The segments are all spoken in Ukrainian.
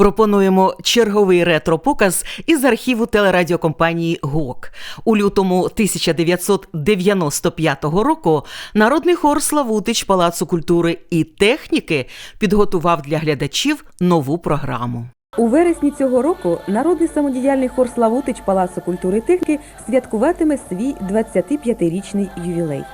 Пропонуємо черговий ретро-показ із архіву телерадіокомпанії ГОК. У лютому 1995 року народний хор Славутич Палацу культури і техніки підготував для глядачів нову програму. У вересні цього року народний самодіяльний хор Славутич Палацу культури і техніки святкуватиме свій 25-річний ювілей.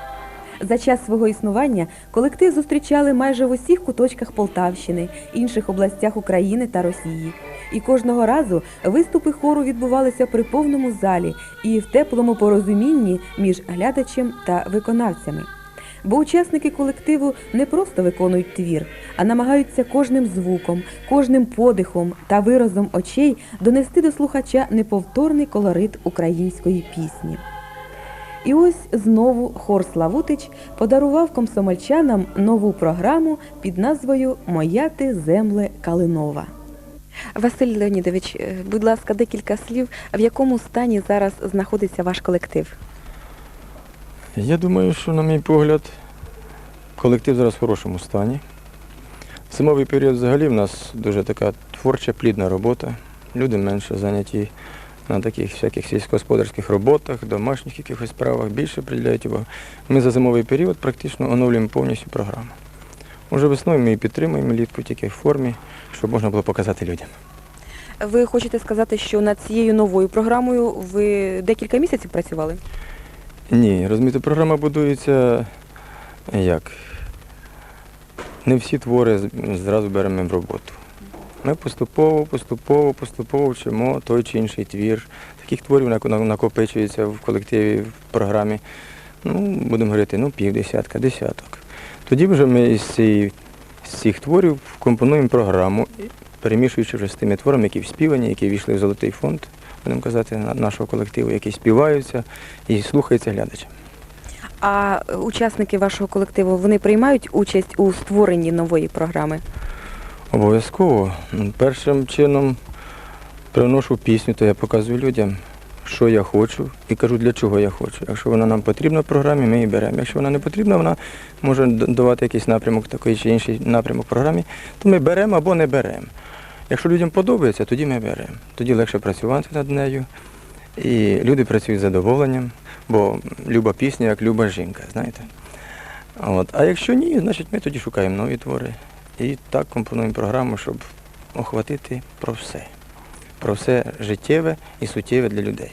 За час свого існування колектив зустрічали майже в усіх куточках Полтавщини, інших областях України та Росії. І кожного разу виступи хору відбувалися при повному залі і в теплому порозумінні між глядачем та виконавцями. Бо учасники колективу не просто виконують твір, а намагаються кожним звуком, кожним подихом та виразом очей донести до слухача неповторний колорит української пісні. І ось знову хор Славутич подарував комсомольчанам нову програму під назвою Моя ти земле Калинова. Василь Леонідович, е, будь ласка, декілька слів, в якому стані зараз знаходиться ваш колектив? Я думаю, що, на мій погляд, колектив зараз в хорошому стані. Зимовий період взагалі в нас дуже така творча, плідна робота. Люди менше зайняті на таких всяких сільськогосподарських роботах, домашніх якихось справах, більше приділяють увагу. Ми за зимовий період практично оновлюємо повністю програму. Уже весною ми її підтримуємо літку тільки в формі, щоб можна було показати людям. Ви хочете сказати, що над цією новою програмою ви декілька місяців працювали? Ні, розумієте, програма будується як? Не всі твори зразу беремо в роботу. Ми поступово, поступово, поступово вчимо той чи інший твір. Таких творів накопичується в колективі, в програмі. Ну, будемо говорити, ну, півдесятка, десяток. Тоді вже ми з цих творів компонуємо програму, перемішуючи вже з тими творами, які вспівані, які війшли в золотий фонд, будемо казати, нашого колективу, які співаються і слухаються глядачам. А е, учасники вашого колективу вони приймають участь у створенні нової програми? Обов'язково. Першим чином приношу пісню, то я показую людям, що я хочу, і кажу, для чого я хочу. Якщо вона нам потрібна в програмі, ми її беремо. Якщо вона не потрібна, вона може давати якийсь напрямок, такий чи інший напрямок в програмі, то ми беремо або не беремо. Якщо людям подобається, тоді ми беремо. Тоді легше працювати над нею. І люди працюють з задоволенням, бо люба пісня, як люба жінка, знаєте. От. А якщо ні, значить ми тоді шукаємо нові твори. І так компонуємо програму, щоб охватити про все. Про все життєве і суттєве для людей.